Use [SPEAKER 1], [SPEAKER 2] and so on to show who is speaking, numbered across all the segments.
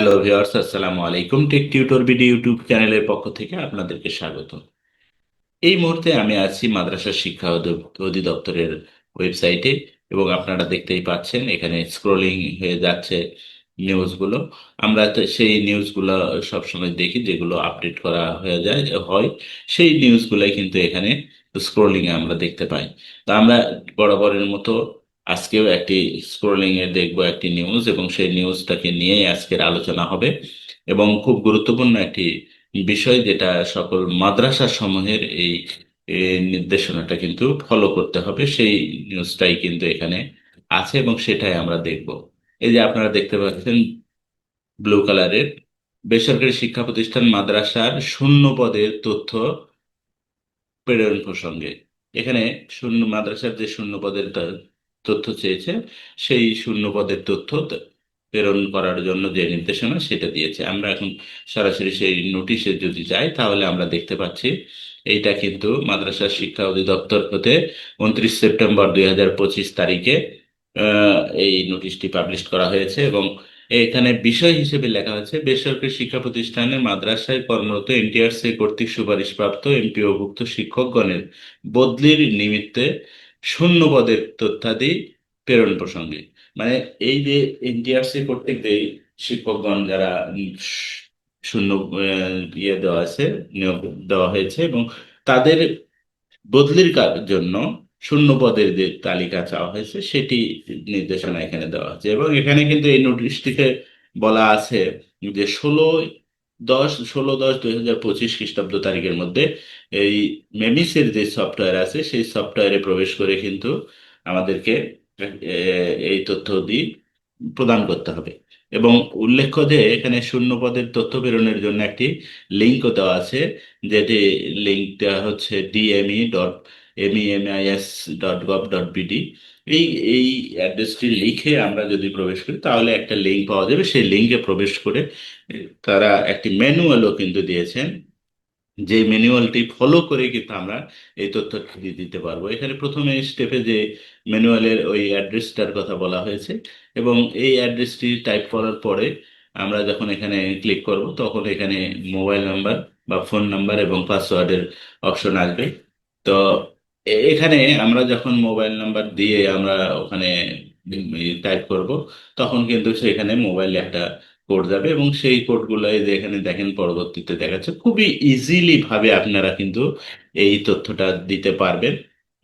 [SPEAKER 1] Hello viewers আসসালামু আলাইকুম take tutor BD YouTube চ্যানেলের পক্ষ থেকে আপনাদেরকে স্বাগত এই মুহূর্তে আমি আছি মাদ্রাসা শিক্ষা অধি- অধিদপ্তরের ওয়েবসাইটে এবং আপনারা দেখতেই পাচ্ছেন, এখানে স্ক্রলিং হয়ে যাচ্ছে নিউজগুলো আমরা তো সেই নিউজগুলো সবসময় দেখি যেগুলো আপডেট করা হয়ে যায়, হয়। সেই নিউজগুলাই কিন্তু এখানে স্ক্রলিং এ আমরা দেখতে পাই। তা আমরা বরাবরের মতো আজকেও একটি স্ক্রলিং এ দেখব একটি নিউজ এবং সেই নিউজটাকে নিয়ে আজকের আলোচনা হবে এবং খুব গুরুত্বপূর্ণ একটি বিষয় যেটা সকল মাদ্রাসা সমূহের এই নির্দেশনাটা কিন্তু ফলো করতে হবে, সেই নিউজটাই কিন্তু এখানে আছে এবং সেটাই আমরা দেখব। এই যে আপনারা দেখতে পাচ্ছেন ব্লু কালারের বেসরকারি শিক্ষা প্রতিষ্ঠান মাদ্রাসার শূন্য পদের তথ্য প্রেরণ প্রসঙ্গে। এখানে শূন্য, মাদ্রাসার যে শূন্য পদের তথ্য চেয়েছে, সেই শূন্য পদের তথ্য প্রেরণ করার জন্য যে নির্দেশনা সেটা দিয়েছে। আমরা এখন সরাসরি সেই নোটিশে যদি যাই, তাহলে আমরা দেখতে পাচ্ছি এইটা কিন্তু মাদ্রাসা শিক্ষা অধিদপ্তর হতে উনত্রিশ সেপ্টেম্বর দুই হাজার পঁচিশ তারিখে এই নোটিশটি পাবলিশ করা হয়েছে এবং এখানে বিষয় হিসেবে লেখা হয়েছে, বেসরকারি শিক্ষা প্রতিষ্ঠানে মাদ্রাসায় কর্মরত এনটিআরসি কর্তৃক সুপারিশপ্রাপ্ত এমপিওভুক্ত শিক্ষকগণের বদলির নিমিত্তে শূন্য পদের তথ্যাদি প্রেরণ প্রসঙ্গে। মানে এই যে এনটিআরসি কর্তৃক যে শিক্ষকগণ যারা শূন্য ইয়ে দেওয়া আছে, নিয়োগ দেওয়া হয়েছে এবং তাদের বদলির জন্য শূন্য পদের যে তালিকা চাওয়া হয়েছে, সেটি নির্দেশনা এখানে দেওয়া হয়েছে এবং এখানে কিন্তু এই নোটিশটিতে বলা আছে যে ষোলো দশ, ষোলো, দশ, দুই হাজার পঁচিশ খ্রিস্টাব্দ তারিখের মধ্যে এই মেমিসের যে সফটওয়্যার আছে, সেই সফটওয়্যারে প্রবেশ করে কিন্তু আমাদেরকে এই তথ্য দিয়ে প্রদান করতে হবে। এবং উল্লেখ্য যে এখানে শূন্য পদের তথ্য প্রেরণের জন্য একটি লিঙ্কও দেওয়া আছে, যেটি লিঙ্কটা হচ্ছে DME dot MEMIS dot gov dot এই এই অ্যাড্রেসটি লিখে আমরা যদি প্রবেশ করি, তাহলে একটা লিঙ্ক পাওয়া যাবে। সেই লিঙ্কে প্রবেশ করে তারা একটি ম্যানুয়ালও কিন্তু দিয়েছেন। যে ম্যানুয়ালটি ফলো করে কিন্তু আমরা এই তথ্যটি দিতে পারব। এখানে প্রথমে স্টেপে যে ম্যানুয়ালের ওই অ্যাড্রেসটার কথা বলা হয়েছে এবং এই অ্যাড্রেসটি টাইপ করার পরে আমরা যখন এখানে ক্লিক করব, তখন এখানে মোবাইল নাম্বার বা ফোন নাম্বার এবং পাসওয়ার্ডের অপশন আসবে। তো এখানে আমরা যখন মোবাইল নাম্বার দিয়ে আমরা ওখানে টাইপ করব, তখন কিন্তু সেখানে মোবাইলে একটা কোড যাবে এবং সেই কোডগুলো যে এখানে দেখেন পরবর্তীতে দেখাচ্ছে, খুবই ইজিলি ভাবে আপনারা কিন্তু এই তথ্যটা দিতে পারবেন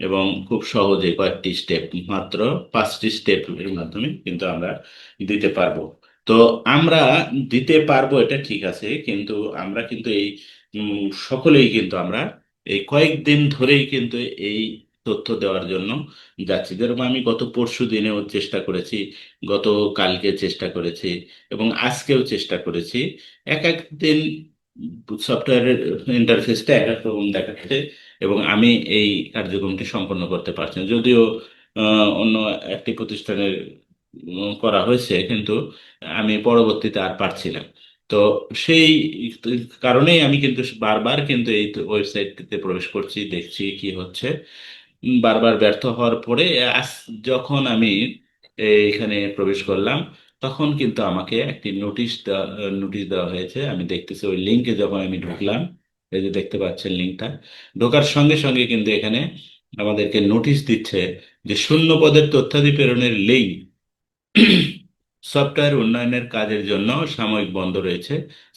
[SPEAKER 1] এবং খুব সহজে কয়েকটি স্টেপ মাত্র পাঁচটি স্টেপ এর মাধ্যমে কিন্তু আমরা দিতে পারব। তো আমরা দিতে পারব এটা ঠিক আছে, কিন্তু আমরা কিন্তু এই সকলেই কিন্তু আমরা এই কয়েকদিন ধরেই কিন্তু এই তথ্য দেওয়ার জন্য যেরকম আমি গত পরশু দিনেও চেষ্টা করেছি, গত কালকে চেষ্টা করেছি এবং আজকেও চেষ্টা করেছি। এক এক দিন সফটওয়্যারের ইন্টারফেসটা এক এক রকম দেখাচ্ছে এবং আমি এই কার্যক্রমটি সম্পন্ন করতে পারছি না। যদিও অন্য একটি প্রতিষ্ঠানের করা হয়েছে, কিন্তু আমি পরবর্তীতে আর পারছিলাম তো সেই কারণেই আমি কিন্তু বারবার কিন্তু এই ওয়েবসাইটটিতে প্রবেশ করছি, দেখছি কি হচ্ছে। বারবার ব্যর্থ হওয়ার পরে যখন আমি এখানে প্রবেশ করলাম, তখন কিন্তু আমাকে একটি নোটিশ নোটিশ দেওয়া হয়েছে। আমি দেখতেছি ওই লিঙ্কে যখন আমি ঢুকলাম, এই যে দেখতে পাচ্ছেন লিঙ্কটা ঢোকার সঙ্গে সঙ্গে কিন্তু এখানে আমাদেরকে নোটিশ দিচ্ছে যে শূন্য পদের তথ্যাদি প্রেরণের লিঙ্ক সফটওয়্যার উন্নয়নের কাজের জন্য সাময়িক বন্ধ রয়েছে।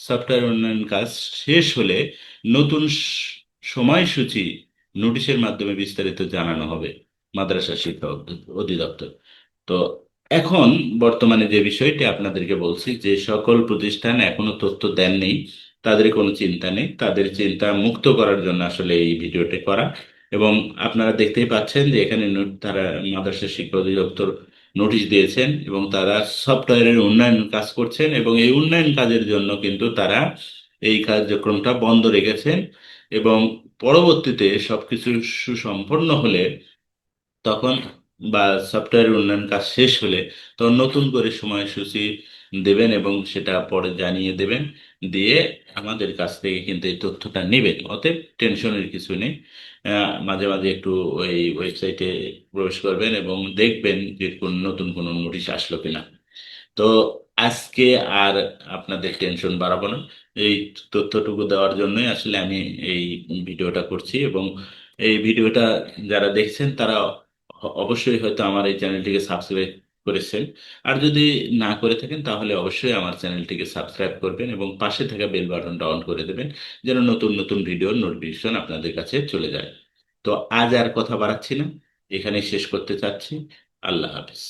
[SPEAKER 1] সফটওয়্যার উন্নয়ন কাজ শেষ হলে নতুন সময়সূচি নোটিশের মাধ্যমে বিস্তারিত জানানো হবে মাদ্রাসা শিক্ষা অধিদপ্তর। তো এখন বর্তমানে যে বিষয়টি আপনাদেরকে বলছি যে সকল প্রতিষ্ঠান এখনও তথ্য দেননি, তাদের কোনো চিন্তা নেই, তাদের চিন্তা মুক্ত করার জন্য আসলে এই ভিডিওটি করা। এবং আপনারা দেখতেই পাচ্ছেন যে এখানে তারা মাদ্রাসা শিক্ষা অধিদপ্তর নোটিশ দিয়েছেন এবং তারা সফটওয়্যারের উন্নয়ন কাজ করছেন এবং এই উন্নয়ন কাজের জন্য কিন্তু তারা এই কার্যক্রমটা বন্ধ রেখেছেন এবং পরবর্তীতে সবকিছু সুসম্পন্ন হলে তখন বা সফটওয়্যারের উন্নয়ন কাজ শেষ হলে তখন নতুন করে সময়সূচি দেবেন এবং সেটা পরে জানিয়ে দেবেন। দিয়ে আমাদের কাছ থেকে কিন্তু এই তথ্যটা নেবেন। অতএব টেনশনের কিছু নেই। মাঝে মাঝে একটু ওই ওয়েবসাইটে প্রবেশ করবেন এবং দেখবেন যে কোন নতুন কোনো নোটিশ আসলো কিনা। তো আজকে আর আপনাদের টেনশন বাড়াবো না। এই তথ্যটুকু দেওয়ার জন্যই আসলে আমি এই ভিডিওটা করছি এবং এই ভিডিওটা যারা দেখছেন তারা অবশ্যই হয়তো আমার এই চ্যানেলটিকে সাবস্ক্রাইব করেছেন। আর যদি না করে থাকেন, তাহলে অবশ্যই আমার চ্যানেলটিকে সাবস্ক্রাইব করবেন এবং পাশে থাকা বেল বাটনটা অন করে দেবেন, যেন নতুন নতুন ভিডিওর নোটিফিকেশন আপনাদের কাছে চলে যায়। তো আজ আর কথা বাড়াচ্ছি না। এখানে শেষ করতে চাচ্ছি। আল্লাহ হাফিজ।